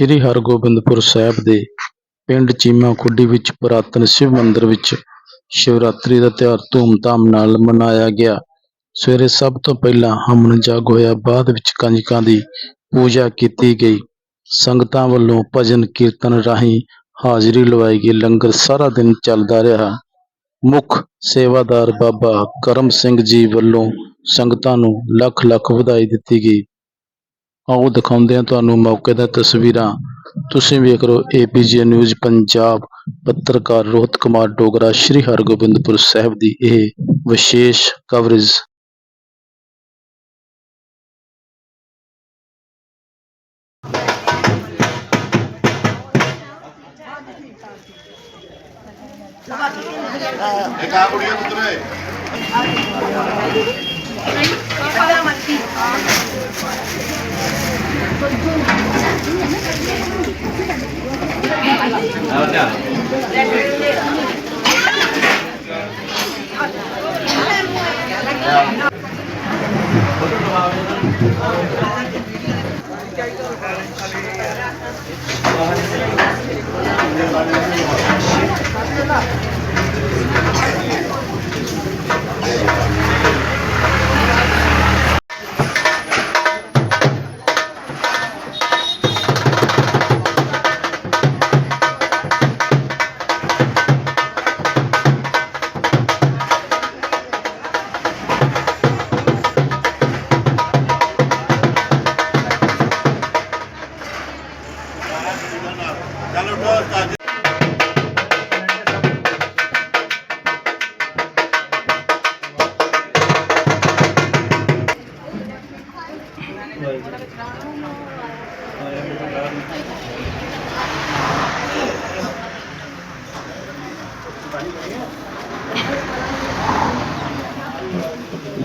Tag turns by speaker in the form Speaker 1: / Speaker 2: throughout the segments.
Speaker 1: ਸ੍ਰੀ ਹਰਗੋਬਿੰਦਪੁਰ ਸਾਹਿਬ ਦੇ ਪਿੰਡ ਚੀਮਾ ਖੁੱਡੀ ਵਿੱਚ ਪੁਰਾਤਨ ਸ਼ਿਵ ਮੰਦਿਰ ਵਿੱਚ ਸ਼ਿਵਰਾਤਰੀ ਦਾ ਤਿਉਹਾਰ ਧੂਮਧਾਮ ਨਾਲ ਮਨਾਇਆ ਗਿਆ। ਸਵੇਰੇ ਸਭ ਤੋਂ ਪਹਿਲਾਂ ਹਮਨ ਜਗ ਹੋਇਆ। ਬਾਅਦ ਵਿੱਚ ਕੰਜਕਾਂ ਦੀ ਪੂਜਾ ਕੀਤੀ ਗਈ। ਸੰਗਤਾਂ ਵੱਲੋਂ ਭਜਨ ਕੀਰਤਨ ਰਾਹੀਂ ਹਾਜ਼ਰੀ ਲਵਾਈ ਗਈ। ਲੰਗਰ ਸਾਰਾ ਦਿਨ ਚੱਲਦਾ ਰਿਹਾ। ਮੁੱਖ ਸੇਵਾਦਾਰ ਬਾਬਾ ਕਰਮ ਸਿੰਘ ਜੀ ਵੱਲੋਂ ਸੰਗਤਾਂ ਨੂੰ ਲੱਖ ਲੱਖ ਵਧਾਈ ਦਿੱਤੀ ਗਈ। ਆਓ ਦਿਖਾਉਂਦੇ ਹਾਂ ਤੁਹਾਨੂੰ ਮੌਕੇ ਦੀਆਂ ਤਸਵੀਰਾਂ। ਤੁਸੀਂ ਵੇਖ ਰਹੇ ਹੋ ਏਪੀਜੀ ਨਿਊਜ਼ ਪੰਜਾਬ, ਪੱਤਰਕਾਰ ਰੋਹਿਤ ਕੁਮਾਰ ਡੋਗਰਾ, ਸ੍ਰੀ ਹਰਗੋਬਿੰਦਪੁਰ ਸਾਹਿਬ ਦੀ ਇਹ ਵਿਸ਼ੇਸ਼ ਕਵਰੇਜ
Speaker 2: ਇੱਕ ਆ ਕੁੜੀਆਂ ਪੁੱਤਰੇ ਚਲੋ Bình thường.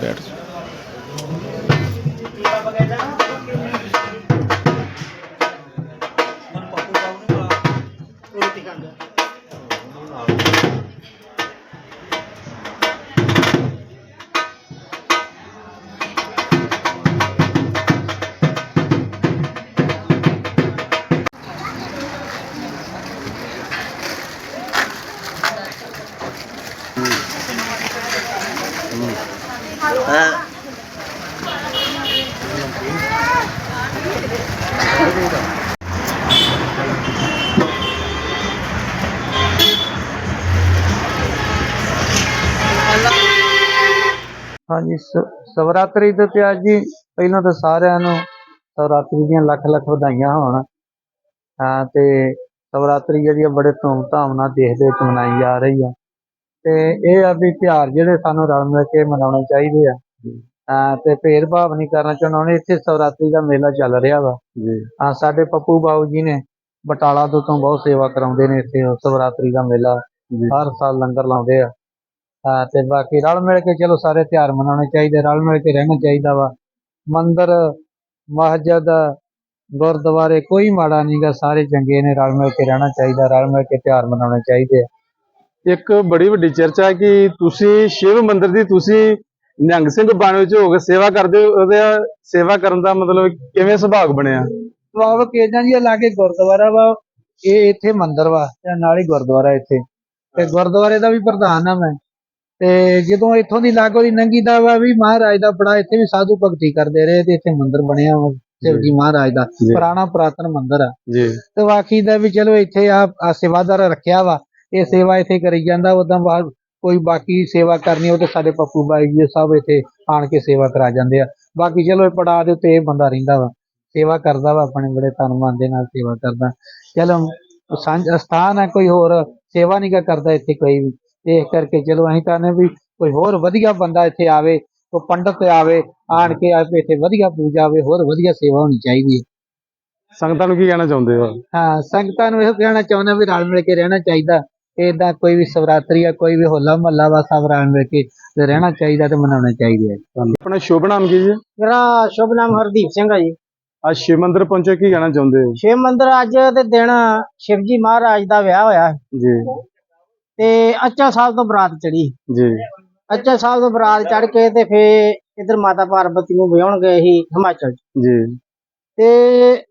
Speaker 1: ਬੈਠ
Speaker 3: ਹਾਂਜੀ ਸਵਰਾਤਰੀ ਦੇ ਤੇ ਜੀ ਪਹਿਲਾਂ ਤਾਂ ਸਾਰਿਆਂ ਨੂੰ ਸਵਰਾਤਰੀ ਦੀਆਂ ਲੱਖ ਲੱਖ ਵਧਾਈਆਂ ਹੋਣ। ਹਾਂ ਤੇ ਸਵਰਾਤਰੀ ਜਿਹੜੀ ਆ ਬੜੇ ਧੂਮਧਾਮ ਨਾਲ ਦੇਸ਼ ਦੇ ਵਿੱਚ ਮਨਾਈ ਜਾ ਰਹੀ ਆ। ਤੇ ਇਹ ਆ ਵੀ ਤਿਉਹਾਰ ਜਿਹੜੇ ਸਾਨੂੰ ਰਲ ਮਿਲ ਕੇ ਮਨਾਉਣੇ ਚਾਹੀਦੇ ਆ। ਤੇ ਭੇਦਭਾਵ ਨਹੀਂ ਕਰਨਾ ਚਾਹੁੰਦਾ। ਹੁਣ ਇੱਥੇ ਸਵਰਾਤਰੀ ਦਾ ਮੇਲਾ ਚੱਲ ਰਿਹਾ ਵਾ।
Speaker 1: ਜੀ।
Speaker 3: ਹਾਂ ਸਾਡੇ ਪੱਪੂ ਬਾਬੂ ਜੀ ਨੇ ਬਟਾਲਾ ਤੋਂ ਤੋਂ ਬਹੁਤ ਸੇਵਾ ਕਰਾਉਂਦੇ ਨੇ ਇੱਥੇ। ਸਵਰਾਤਰੀ ਦਾ ਮੇਲਾ ਹਰ ਸਾਲ ਲੰਗਰ ਲਾਉਂਦੇ ਆ। ਤੇ ਬਾਕੀ ਰਲ ਮਿਲ ਕੇ ਚਲੋ ਸਾਰੇ ਤਿਉਹਾਰ ਮਨਾਉਣੇ ਚਾਹੀਦੇ ਰਲ ਮਿਲ ਕੇ ਰਹਿਣਾ ਚਾਹੀਦਾ ਵਾ। ਮੰਦਿਰ ਮਸਜਿਦ ਗੁਰਦੁਆਰੇ ਕੋਈ ਮਾੜਾ ਨਹੀਂਗਾ ਸਾਰੇ ਚੰਗੇ ਨੇ ਰਲ ਮਿਲ ਕੇ ਰਹਿਣਾ ਚਾਹੀਦਾ ਰਲ ਮਿਲ ਕੇ ਤਿਉਹਾਰ ਮਨਾਉਣੇ ਚਾਹੀਦੇ ਆ।
Speaker 4: ਇੱਕ ਬੜੀ ਵੱਡੀ ਚਰਚਾ ਹੈ ਕਿ ਤੁਸੀਂ ਸ਼ਿਵ ਮੰਦਿਰ ਦੀ ਤੁਸੀਂ ਨਿਹੰਗ ਸਿੰਘ ਬਾਣੇ ਵਿੱਚ ਹੋ ਕੇ ਸੇਵਾ ਕਰਦੇ ਉਹਦੇ ਸੇਵਾ ਕਰਨ ਦਾ ਮਤਲਬ ਕਿਵੇਂ ਸੁਭਾਗ ਬਣਿਆ?
Speaker 3: ਬਾਬਾ ਕੇਜਾਂ ਜੀ ਲਾਗੇ ਗੁਰਦੁਆਰਾ ਵਾ ਇਹ ਇੱਥੇ ਮੰਦਿਰ ਵਾ ਤੇ ਨਾਲ ਹੀ ਗੁਰਦੁਆਰਾ ਇੱਥੇ। ਤੇ ਗੁਰਦੁਆਰੇ ਦਾ ਵੀ ਪ੍ਰਧਾਨ ਆ ਮੈਂ। ਤੇ ਜਦੋਂ ਇੱਥੋਂ ਦੀ ਲਾਗੋ ਦੀ ਨੰਗੀ ਦਾ ਵਾ ਵੀ ਮਹਾਰਾਜ ਦਾ ਬੜਾ ਇੱਥੇ ਵੀ ਸਾਧੂ ਭਗਤੀ ਕਰਦੇ ਰਹੇ ਤੇ ਇੱਥੇ ਮੰਦਿਰ ਬਣਿਆ ਵਾ ਸ਼ਿਵ ਜੀ ਮਹਾਰਾਜ ਦਾ। ਪੁਰਾਣਾ ਪੁਰਾਤਨ ਮੰਦਿਰ ਆ।
Speaker 4: ਜੀ।
Speaker 3: ਤੇ ਬਾਕੀ ਦਾ ਵੀ ਚਲੋ ਇੱਥੇ ਆ ਸੇਵਾਦਾਰ ਰੱਖਿਆ ਵਾ ਇਹ ਸੇਵਾ ਇੱਥੇ ਕਰੀ ਜਾਂਦਾ ਉਦਾਂ ਬਾਅਦ ਕੋਈ ਬਾਕੀ ਸੇਵਾ ਕਰਨੀ ਉਹ ਤੇ ਸਾਡੇ ਪੱਪੂ ਬਾਈ ਜੀ ਸਭ ਇੱਥੇ ਆਣ ਕੇ ਸੇਵਾ ਕਰਾ ਜਾਂਦੇ ਆ। ਬਾਕੀ ਚਲੋ ਇਹ ਪੜਾ ਦੇ ਉੱਤੇ ਇਹ ਬੰਦਾ ਰਹਿੰਦਾ ਵਾ ਸੇਵਾ ਕਰਦਾ ਵਾ ਆਪਣੇ ਬੜੇ ਤਨ ਮਨ ਦੇ ਨਾਲ ਸੇਵਾ ਕਰਦਾ। ਚਲੋ ਸਾਂਝ ਸਥਾਨ ਹੈ ਕੋਈ ਹੋਰ ਸੇਵਾ ਨਹੀਂ ਕਰਦਾ ਇੱਥੇ ਕੋਈ ਵੀ। ਇਸ ਕਰਕੇ ਚਲੋ ਅਸੀਂ ਕਹਿੰਦੇ ਵੀ ਕੋਈ ਹੋਰ ਵਧੀਆ ਬੰਦਾ ਇੱਥੇ ਆਵੇ ਕੋਈ ਪੰਡਤ ਆਵੇ ਆਣ ਕੇ ਆਵੇ ਇੱਥੇ ਵਧੀਆ ਪੂਜਾ ਆਵੇ ਹੋਰ ਵਧੀਆ ਸੇਵਾ ਹੋਣੀ ਚਾਹੀਦੀ ਹੈ।
Speaker 4: ਸੰਗਤਾਂ ਨੂੰ ਕੀ ਕਹਿਣਾ ਚਾਹੁੰਦੇ ਹੋ?
Speaker 3: ਹਾਂ ਸੰਗਤਾਂ ਨੂੰ ਇਹੋ ਕਹਿਣਾ ਚਾਹੁੰਦਾ ਵੀ ਰਲ ਮਿਲ ਕੇ ਰਹਿਣਾ ਚਾਹੀਦਾ। ਏਦਾਂ ਕੋਈ ਵੀ ਸਵਰਾਤਰੀ ਆ ਕੋਈ ਵੀ ਹੋਲਾ ਮਹੱਲਾ ਵਾ ਸਭ ਰਲ ਮਿਲ ਕੇ ਤੇ ਰਹਿਣਾ ਚਾਹੀਦਾ ਤੇ ਮਨਾਉਣਾ ਚਾਹੀਦਾ ਹੈ।
Speaker 4: ਆਪਣਾ ਸ਼ੁਭ ਨਾਮ ਕੀ ਜੀ?
Speaker 5: ਮੇਰਾ ਸ਼ੁਭ ਨਾਮ ਹਰਦੀਪ ਸਿੰਘ ਹੈ ਜੀ।
Speaker 4: ਅੱਜ ਸ਼ਿਵ ਮੰਦਿਰ ਪਹੁੰਚੇ ਕੀ ਕਹਿਣਾ ਚਾਹੁੰਦੇ ਹੋ?
Speaker 5: ਸ਼ਿਵ ਮੰਦਿਰ ਅੱਜ ਦੇ ਦਿਨ ਸ਼ਿਵਜੀ ਮਹਾਰਾਜ ਦਾ ਵਿਆਹ ਹੋਇਆ
Speaker 4: ਜੀ।
Speaker 5: ਤੇ ਅੱਚਾ ਸਾਹਿਬ ਤੋਂ ਬਰਾਤ ਚੜੀ
Speaker 4: ਜੀ।
Speaker 5: ਅੱਚਾ ਸਾਹਿਬ ਤੋਂ ਬਰਾਤ ਚੜ ਕੇ ਤੇ ਫੇ ਇਧਰ ਮਾਤਾ ਪਾਰਵਤੀ ਨੂੰ ਵਿਆਹਣ ਗਏ ਸੀ ਹਿਮਾਚਲ ਚ।
Speaker 4: ਜੀ।
Speaker 5: ਤੇ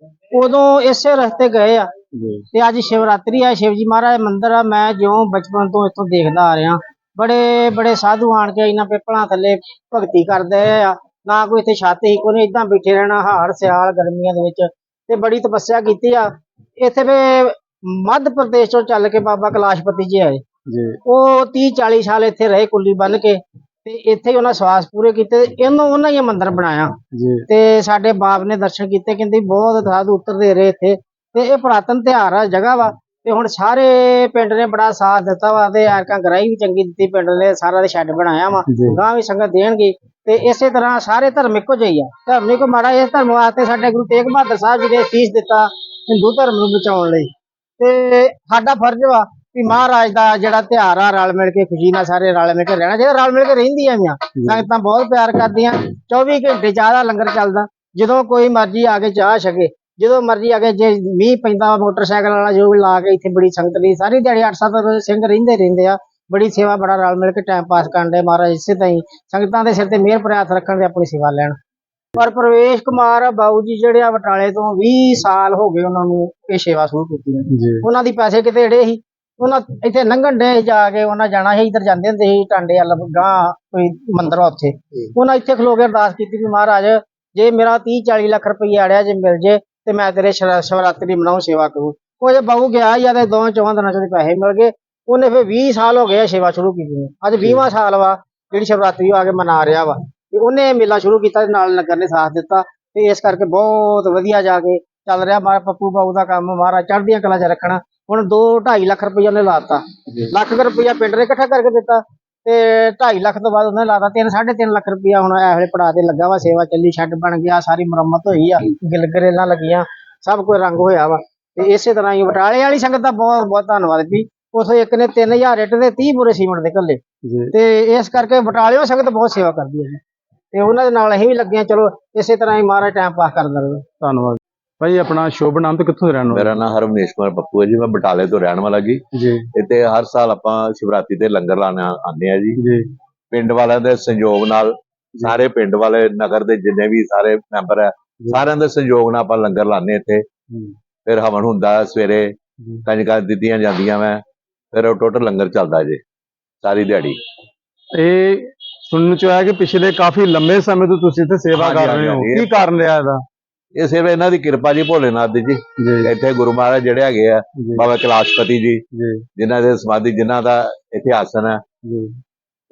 Speaker 5: ਉਦੋਂ ਇਸੇ ਰਸਤੇ ਗਏ ਆ।
Speaker 4: ਜੀ
Speaker 5: ਤੇ ਅੱਜ ਸ਼ਿਵਰਾਤਰੀ ਆ ਸ਼ਿਵਜੀ ਮਹਾਰਾਜ ਮੰਦਿਰ ਆ। ਮੈਂ ਜਿਉਂ ਬਚਪਨ ਤੋਂ ਇੱਥੋਂ ਦੇਖਦਾ ਆ ਰਿਹਾ। ਬੜੇ ਬੜੇ ਸਾਧੂ ਆਣ ਕੇ ਇਹਨਾਂ ਪਿੱਪਲਾਂ ਥੱਲੇ ਭਗਤੀ ਕਰਦੇ ਆ। ਨਾ ਕੋਈ ਇੱਥੇ ਛੱਤ ਹੀ ਕੋਈ ਇਦਾਂ ਬੈਠੇ ਰਹਿਣਾ ਹਾੜ ਸਿਆਲ ਗਰਮੀਆਂ ਦੇ ਵਿੱਚ। ਤੇ ਬੜੀ ਤਪੱਸਿਆ ਕੀਤੀ ਆ। ਇੱਥੇ ਵੇ ਮੱਧ ਪ੍ਰਦੇਸ਼ ਤੋਂ ਚੱਲ ਕੇ ਬਾਬਾ ਕੈਲਾਸ਼ਪਤੀ ਜੀ ਆਏ।
Speaker 4: ਜੀ।
Speaker 5: ਉਹ 30 40 ਸਾਲ ਇੱਥੇ ਰਹੇ ਕੁੱਲੀ ਬੰਨ ਕੇ। ਤੇ ਇੱਥੇ ਹੀ ਉਹਨਾਂ ਸਵਾਸ ਪੂਰੇ ਕੀਤੇ ਇਹਨੂੰ ਉਹਨਾਂ ਹੀ ਮੰਦਿਰ ਬਣਾਇਆ। ਤੇ ਸਾਡੇ ਬਾਪ ਨੇ ਦਰਸ਼ਨ ਕੀਤੇ ਕਹਿੰਦੇ ਬਹੁਤ ਸਾਧੂ ਉਤਰਦੇ ਰਹੇ ਇੱਥੇ। ਤੇ ਇਹ ਪੁਰਾਤਨ ਤਿਉਹਾਰ ਆ ਜਗ੍ਹਾ ਵਾ। ਤੇ ਹੁਣ ਸਾਰੇ ਪਿੰਡ ਨੇ ਬੜਾ ਸਾਥ ਦਿੱਤਾ ਵਾ ਤੇ ਐਰਕਾਂ ਗਰਾਈ ਵੀ ਚੰਗੀ ਦਿੱਤੀ ਪਿੰਡ ਨੇ ਸਾਰਾ ਦੇ ਸ਼ੈੱਡ ਬਣਾਇਆ ਵਾ ਗਾਂ ਵੀ ਸੰਗਤ ਦੇਣਗੇ। ਤੇ ਇਸੇ ਤਰ੍ਹਾਂ ਸਾਰੇ ਧਰਮ ਇੱਕੋ ਜਿਹੇ ਆ। ਧਰਮ ਨਹੀਂ ਕੋ ਮਾੜਾ ਇਸ ਧਰਮ ਵਾਸਤੇ ਸਾਡੇ ਗੁਰੂ ਤੇਗ ਬਹਾਦਰ ਸਾਹਿਬ ਜੀ ਨੇ ਫੀਸ ਦਿੱਤਾ ਹਿੰਦੂ ਧਰਮ ਨੂੰ ਬਚਾਉਣ ਲਈ। ਤੇ ਸਾਡਾ ਫਰਜ਼ ਵਾ ਵੀ ਮਹਾਰਾਜ ਦਾ ਜਿਹੜਾ ਤਿਉਹਾਰ ਆ ਰਲ ਮਿਲ ਕੇ ਖੁਸ਼ੀ ਨਾਲ ਸਾਰੇ ਰਲ ਮਿਲ ਕੇ ਰਹਿਣਾ ਚਾਹੀਦਾ ਰਲ ਮਿਲ ਕੇ ਰਹਿੰਦੀਆਂ ਵੀਆਂ ਸੰਗਤਾਂ ਬਹੁਤ ਪਿਆਰ ਕਰਦੀਆਂ 24 ਘੰਟੇ ਜ਼ਿਆਦਾ ਲੰਗਰ ਚੱਲਦਾ ਜਦੋਂ ਕੋਈ ਮਰਜ਼ੀ ਆ ਕੇ ਚਾਹ ਛਕੇ ਜਦੋਂ ਮਰਜ਼ੀ ਆ ਕੇ ਜੇ ਮੀਂਹ ਪੈਂਦਾ ਵਾ, ਮੋਟਰਸਾਈਕਲ ਵਾਲਾ ਜੋ ਵੀ ਲਾ ਕੇ ਇੱਥੇ ਬੜੀ ਸੰਗਤ ਲਈ ਸਾਰੀ ਦਿਹਾੜੀ 8-7 ਸਿੰਘ ਰਹਿੰਦੇ ਰਹਿੰਦੇ ਆ ਬੜੀ ਸੇਵਾ ਬੜਾ ਰਲ ਮਿਲ ਕੇ ਟਾਈਮ ਪਾਸ ਕਰਨ ਦੇ ਮਹਾਰਾਜ ਇਸੇ ਹੀ ਸੰਗਤਾਂ ਦੇ ਸਿਰ ਤੇ ਮਿਹਰ ਹੱਥ ਰੱਖਣ ਤੇ ਆਪਣੀ ਸੇਵਾ ਲੈਣ। ਪਰ ਪ੍ਰਵੇਸ਼ ਕੁਮਾਰ ਬਾਊ ਜੀ ਜਿਹੜੇ ਆ ਬਟਾਲੇ ਤੋਂ 20 ਸਾਲ ਹੋ ਗਏ ਉਹਨਾਂ ਨੂੰ ਇਹ ਸੇਵਾ ਸ਼ੁਰੂ ਕੀਤੀ ਉਹਨਾਂ ਦੀ ਪੈਸੇ ਕਿਤੇ ਏੜੇ ਸੀ ਉਹਨਾਂ ਇੱਥੇ ਲੰਘਣ ਦੇ ਜਾ ਕੇ ਉਹਨਾਂ ਜਾਣਾ ਸੀ ਇੱਧਰ ਜਾਂਦੇ ਹੁੰਦੇ ਸੀ ਟਾਂਡੇ ਵੱਲ ਗਾਂ ਕੋਈ ਮੰਦਿਰ ਆ ਉੱਥੇ। ਉਹਨਾਂ ਇੱਥੇ ਖਲੋ ਕੇ ਅਰਦਾਸ ਕੀਤੀ ਵੀ ਮਹਾਰਾਜ ਜੇ ਮੇਰਾ 30 40 ਲੱਖ ਰੁਪਏ ਆੜਿਆ ਜੇ ਮਿਲ ਜੇ ਤੇ ਮੈਂ ਤੇਰੇ ਸ਼ਿਵ- ਸ਼ਿਵਰਾਤਰੀ ਮਨਾਉ ਸੇਵਾ ਕਰੂ। ਉਹ ਜੇ ਬਾਹੂ ਗਿਆ ਜਾਂ ਤੇ ਦੋ ਚੌਂ ਦਿਨਾਂ ਚ ਪੈਸੇ ਮਿਲ ਗਏ ਉਹਨੇ ਫਿਰ 20 ਸਾਲ ਹੋ ਗਏ ਆ ਸੇਵਾ ਸ਼ੁਰੂ ਕੀਤੀ ਨੂੰ। ਅੱਜ 20ਵਾਂ ਸਾਲ ਵਾ ਜਿਹੜੀ ਸ਼ਿਵਰਾਤਰੀ ਆ ਕੇ ਮਨਾ ਰਿਹਾ ਵਾ। ਤੇ ਉਹਨੇ ਮੇਲਾ ਸ਼ੁਰੂ ਕੀਤਾ ਤੇ ਨਾਲ ਨਗਰ ਨੇ ਸਾਥ ਦਿੱਤਾ ਤੇ ਇਸ ਕਰਕੇ ਬਹੁਤ ਵਧੀਆ ਜਾ ਕੇ ਚੱਲ ਰਿਹਾ। ਮਾਰਾ ਪੱਪੂ ਬਾਬੂ ਦਾ ਕੰਮ ਮਹਾਰਾਜ ਚੜ੍ਹਦੀਆਂ ਕਲਾ 'ਚ ਰੱਖਣਾ। ਹੁਣ 2 2.5 ਲੱਖ ਰੁਪਈਆ ਉਹਨੇ ਲਾਤਾ ਲੱਖ ਰੁਪਈਆ ਪਿੰਡ ਨੇ ਇਕੱਠਾ ਕਰਕੇ ਦਿੱਤਾ। ਤੇ 2.5 ਲੱਖ ਤੋਂ ਬਾਅਦ ਉਹਨੇ ਲਾਤਾ 3 3.5 ਲੱਖ ਰੁਪਈਆ ਹੁਣ ਇਹ ਵੇਲੇ ਪੜਾ ਤੇ ਲੱਗਾ ਵਾ ਸੇਵਾ ਚੱਲੀ ਛੱਡ ਬਣ ਗਿਆ ਸਾਰੀ ਮੁਰੰਮਤ ਹੋਈ ਆ ਗਿਲ ਗਰੇਲਾਂ ਲੱਗੀਆਂ ਸਭ ਕੁਝ ਰੰਗ ਹੋਇਆ ਵਾ। ਤੇ ਇਸੇ ਤਰ੍ਹਾਂ ਹੀ ਬਟਾਲੇ ਵਾਲੀ ਸੰਗਤ ਦਾ ਬਹੁਤ ਬਹੁਤ ਧੰਨਵਾਦ ਵੀ ਉਥੇ ਇੱਕ ਨੇ 3000 ਇੱਟ ਦੇ 30 ਬੁਰੇ ਸੀਮੈਂਟ ਦੇ
Speaker 4: ਜੀ।
Speaker 5: ਤੇ ਇਸ ਕਰਕੇ ਬਟਾਲਿਓਂ ਸੰਗਤ ਬਹੁਤ ਸੇਵਾ ਕਰਦੀ ਹੈ ਤੇ ਉਹਨਾਂ ਦੇ ਨਾਲ ਅਸੀਂ ਵੀ ਲੱਗੇ ਚਲੋ ਇਸੇ ਤਰ੍ਹਾਂ ਹੀ ਮਹਾਰਾਜ ਟਾਈਮ ਪਾਸ ਕਰਦਾ ਰਹੇ।
Speaker 4: ਧੰਨਵਾਦ। ਭਾਈ ਆਪਣਾ ਸ਼ੁਭ ਨਾਮ ਤੇ ਕਿੱਥੋਂ ਦੇ ਰਹਿਣ ਵਾਲੇ?
Speaker 2: ਮੇਰਾ ਨਾਮ ਹਰਮਨੇਸ਼ ਕੁਮਾਰ ਪੱਪੂ ਹੈ ਜੀ ਮੈਂ ਬਟਾਲੇ ਤੋਂ ਰਹਿਣ ਵਾਲਾ ਜੀ।
Speaker 4: ਜੀ।
Speaker 2: ਇੱਥੇ ਹਰ ਸਾਲ ਆਪਾਂ ਸ਼ਿਵਰਾਤਰੀ ਤੇ ਲੰਗਰ ਲਾਣ ਆਉਂਦੇ ਆ ਜੀ।
Speaker 4: ਜੀ।
Speaker 2: ਪਿੰਡ ਵਾਲਿਆਂ ਦੇ ਸਹਿਯੋਗ ਨਾਲ ਸਾਰੇ ਪਿੰਡ ਵਾਲੇ ਨਗਰ ਦੇ ਜਿੰਨੇ ਵੀ ਸਾਰੇ ਮੈਂਬਰ ਹੈ ਸਾਰਿਆਂ ਦੇ ਸਹਿਯੋਗ ਨਾਲ ਆਪਾਂ ਲੰਗਰ ਲਾਉਂਦੇ ਇੱਥੇ। ਫਿਰ ਹਵਨ ਹੁੰਦਾ ਸਵੇਰੇ ਕੰਜਕਾਂ ਦਿੱਤੀਆਂ ਜਾਂਦੀਆਂ ਮੈਂ ਫਿਰ ਉਹ ਟੋਟਲ ਲੰਗਰ ਚੱਲਦਾ ਜੀ ਸਾਰੀ ਦਿਹਾੜੀ।
Speaker 4: ਇਹ ਸੁਣਨ ਚ ਆਇਆ ਕਿ ਪਿਛਲੇ ਕਾਫੀ ਲੰਮੇ ਸਮੇਂ ਤੋਂ ਤੁਸੀਂ ਇੱਥੇ ਸੇਵਾ ਕਰ ਰਹੇ ਹੋ। ਕੀ ਕਾਰਨ ਰਿਹਾ ਇਹਦਾ?
Speaker 2: ਇਹ ਸਿਰਫ ਇਹਨਾਂ ਦੀ ਕਿਰਪਾ ਜੀ ਭੋਲੇਨਾਥ ਦੀ ਜੀ। ਇੱਥੇ ਗੁਰੂ ਮਹਾਰਾਜ ਜਿਹੜੇ ਹੈਗੇ ਆ ਬਾਬਾ ਕੈਲਾਸ਼ਪਤੀ ਜੀ ਜਿਨ੍ਹਾਂ ਦੇ ਸਮਾਧੀ ਜਿਨ੍ਹਾਂ ਦਾ ਇੱਥੇ ਆਸਨ ਹੈ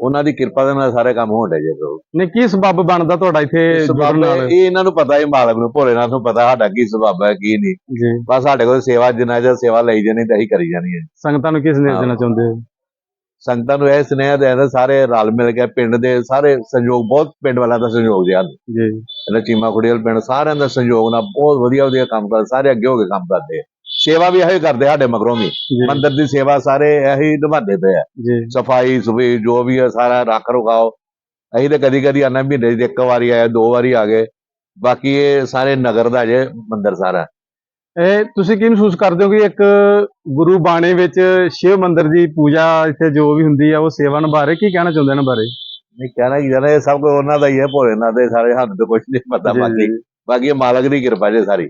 Speaker 2: ਉਹਨਾਂ ਦੀ ਕਿਰਪਾ ਦੇ ਨਾਲ ਸਾਰੇ ਕੰਮ ਹੋਣ ਡੇ ਜੀ ਪ੍ਰਭੂ।
Speaker 4: ਨੇ ਕੀ ਸਬੱਬ ਬਣਦਾ ਤੁਹਾਡਾ ਇੱਥੇ
Speaker 2: ਸਬਬ
Speaker 4: ਜੁੜਨ ਨਾਲ?
Speaker 2: ਇਹ ਇਹਨਾਂ ਨੂੰ ਪਤਾ ਹੀ ਮਾਲਕ ਨੂੰ ਭੋਲੇਨਾਥ ਨੂੰ ਪਤਾ ਸਾਡਾ ਕੀ ਸਬਬ ਹੈ ਕੀ ਨਹੀਂ। ਬਸ ਸਾਡੇ ਕੋਲ ਸੇਵਾ ਜਿੰਨਾ ਚਿਰ ਸੇਵਾ ਲਈ ਜਾਣੀ ਤਾਂ ਹੀ ਕਰੀ ਜਾਣੀ ਹੈ।
Speaker 4: ਸੰਗਤਾਂ ਨੂੰ ਕਿਸ ਨੇ
Speaker 2: ਹਾਂ।
Speaker 4: ਦੇਣਾ ਚਾਹੁੰਦੇ ਹੋ?
Speaker 2: ਸੰਗਤਾਂ ਨੂੰ ਇਹ ਸੁਨੇਹਾ ਦੇਣਾ ਸਾਰੇ ਰਲ ਮਿਲ ਕੇ ਪਿੰਡ ਦੇ ਸਾਰੇ ਸਹਿਯੋਗ ਬਹੁਤ ਪਿੰਡ ਵਾਲਿਆਂ ਦਾ ਸਹਿਯੋਗ ਦਿਆ
Speaker 4: ਜੀ।
Speaker 2: ਇਹਨਾਂ ਚੀਮਾ ਖੁੜੀਲ ਪਿੰਡ ਸਾਰਿਆਂ ਦਾ ਸਹਿਯੋਗ ਨਾਲ ਬਹੁਤ ਵਧੀਆ ਵਧੀਆ ਕੰਮ ਕਰਦੇ ਸਾਰੇ ਅੱਗੇ ਹੋ ਕੇ ਕੰਮ ਕਰਦੇ ਆ। ਸੇਵਾ ਵੀ ਇਹੋ ਕਰਦੇ ਸਾਡੇ ਮਗਰੋਂ ਵੀ। ਮੰਦਿਰ ਦੀ ਸੇਵਾ ਸਾਰੇ ਇਹੀ ਨਿਭਾਉਂਦੇ ਪਏ ਆ। ਸਫ਼ਾਈ ਸੁਫਾਈ ਜੋ ਵੀ ਹੈ ਸਾਰਾ ਰੱਖ ਰੁਖਾਓ। ਅਸੀਂ ਤਾਂ ਕਦੀ ਕਦੀ ਆਨਾ ਮਹੀਨੇ 'ਚ ਇੱਕ ਵਾਰੀ ਆਏ ਦੋ ਵਾਰੀ ਆ ਗਏ। ਬਾਕੀ ਇਹ ਸਾਰੇ ਨਗਰ ਦਾ ਜੇ ਮੰਦਿਰ ਸਾਰਾ।
Speaker 4: ਇਹ ਤੁਸੀਂ ਕੀ ਮਹਿਸੂਸ ਕਰਦੇ ਹੋ ਕਿ ਇੱਕ ਗੁਰੂ ਬਾਣੇ ਵਿੱਚ ਸ਼ਿਵ ਮੰਦਿਰ ਦੀ ਪੂਜਾ ਇੱਥੇ ਜੋ ਵੀ ਹੁੰਦੀ ਆ ਉਹ ਸੇਵਾ ਰਹੇ ਕੀ ਕਹਿਣਾ ਚਾਹੁੰਦੇ ਇਹਨਾਂ ਬਾਰੇ?
Speaker 2: ਨਹੀਂ ਕਹਿਣਾ ਕੀ ਜਾਣਾ ਇਹ ਸਭ ਕੁਝ ਉਹਨਾਂ ਦਾ ਹੀ ਹੈ ਭੋਲੇਨਾਥ ਦੇ ਸਾਰੇ ਹੱਥ ਤੋਂ ਕੁਝ ਨਹੀਂ ਪਤਾ ਬਾਕੀ। ਬਾਕੀ ਇਹ ਮਾਲਕ ਦੀ ਕਿਰਪਾ ਜੇ ਸਾਰੀ।